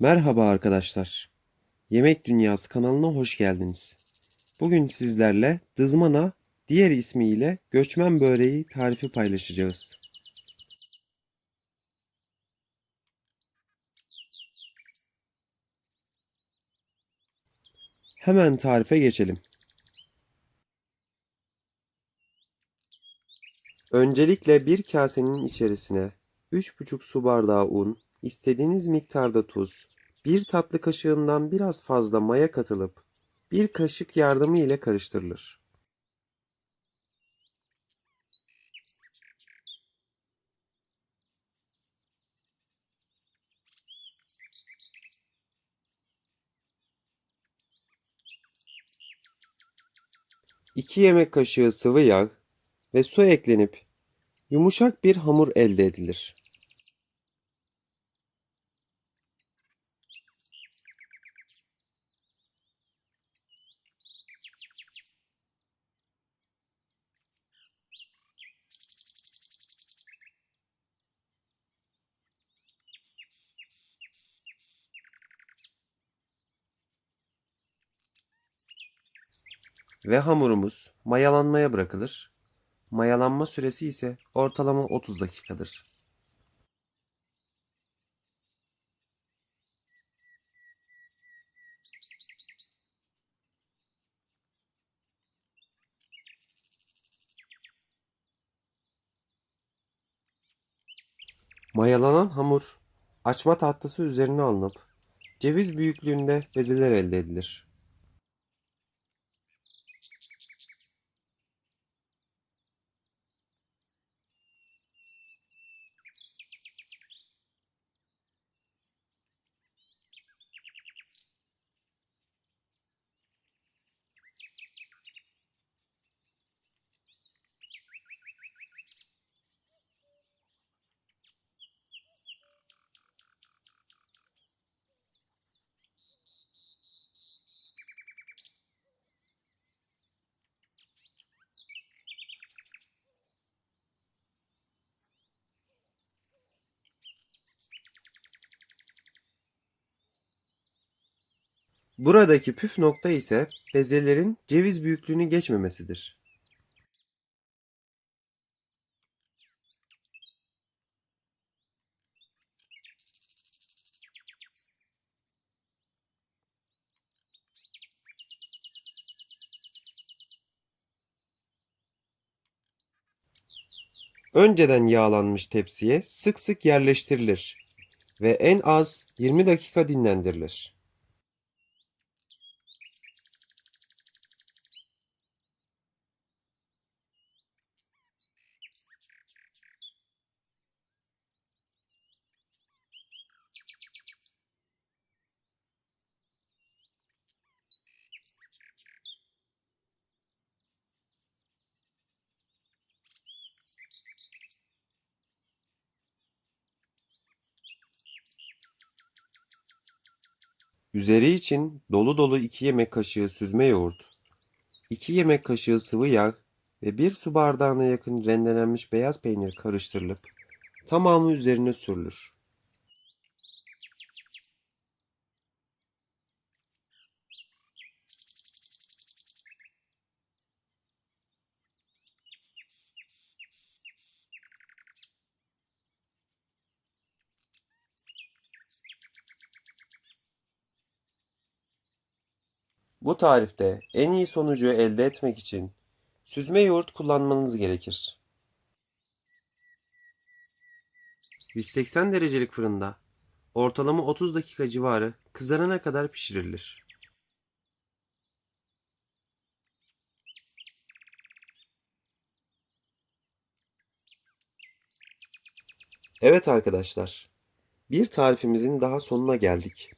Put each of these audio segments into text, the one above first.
Merhaba arkadaşlar. Yemek Dünyası kanalına hoş geldiniz. Bugün sizlerle dızmana, diğer ismiyle göçmen böreği tarifi paylaşacağız. Hemen tarife geçelim. Öncelikle bir kasenin içerisine 3,5 su bardağı un, istediğiniz miktarda tuz, bir tatlı kaşığından biraz fazla maya katılıp bir kaşık yardımı ile karıştırılır. İki yemek kaşığı sıvı yağ ve su eklenip yumuşak bir hamur elde edilir. Ve hamurumuz mayalanmaya bırakılır. Mayalanma süresi ise ortalama 30 dakikadır. Mayalanan hamur açma tahtası üzerine alınıp ceviz büyüklüğünde bezeler elde edilir. Buradaki püf nokta ise bezelerin ceviz büyüklüğünü geçmemesidir. Önceden yağlanmış tepsiye sık sık yerleştirilir ve en az 20 dakika dinlendirilir. Üzeri için dolu dolu 2 yemek kaşığı süzme yoğurt, 2 yemek kaşığı sıvı yağ ve 1 su bardağına yakın rendelenmiş beyaz peynir karıştırılıp tamamı üzerine sürülür. Bu tarifte en iyi sonucu elde etmek için süzme yoğurt kullanmanız gerekir. 180 derecelik fırında ortalama 30 dakika civarı kızarana kadar pişirilir. Evet arkadaşlar, bir tarifimizin daha sonuna geldik.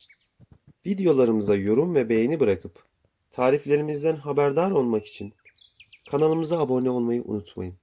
Videolarımıza yorum ve beğeni bırakıp tariflerimizden haberdar olmak için kanalımıza abone olmayı unutmayın.